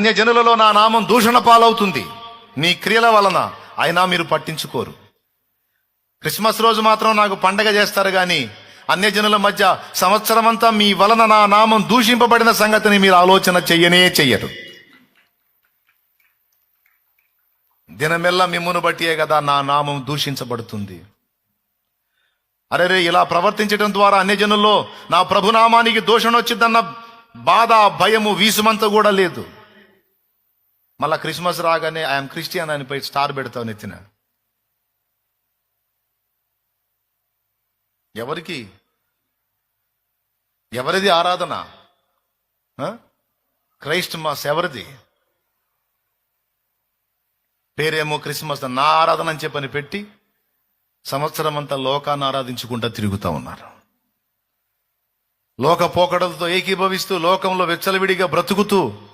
అన్య జనులలో నా నామం దూషణ పాలవుతుంది. నీ క్రియల వలన అయినా మీరు పట్టించుకోరు. క్రిస్మస్ రోజు మాత్రం నాకు పండగ చేస్తారు గాని అన్యజనుల మధ్య సంవత్సరమంతా మీ వలన నా నామం దూషింపబడిన సంగతిని మీరు ఆలోచన చెయ్యనే చెయ్యరు. దినమెల్లా మిమ్మును బట్టియే కదా నా నామం దూషించబడుతుంది. అరే రే ఇలా ప్రవర్తించడం ద్వారా అన్యజనుల్లో నా ప్రభునామానికి దోషణ వచ్చిందన్న బాధ భయము వీసుమంతా కూడా లేదు. మళ్ళా క్రిస్మస్ రాగానే ఐఎమ్ క్రిస్టియన్ అని పోయి స్టార్ పెడతావు నెత్తిన. ఎవరికి? ఎవరిది ఆరాధన? క్రైస్ట్ మాస్ ఎవరిది? పేరేమో క్రిస్మస్ నా ఆరాధన అని చెప్పని పెట్టి సంవత్సరం అంతా లోకాన్ని ఆరాధించుకుంటా తిరుగుతూ ఉన్నారు. లోక పోకడలతో ఏకీభవిస్తూ లోకంలో వెచ్చలవిడిగా బ్రతుకుతూ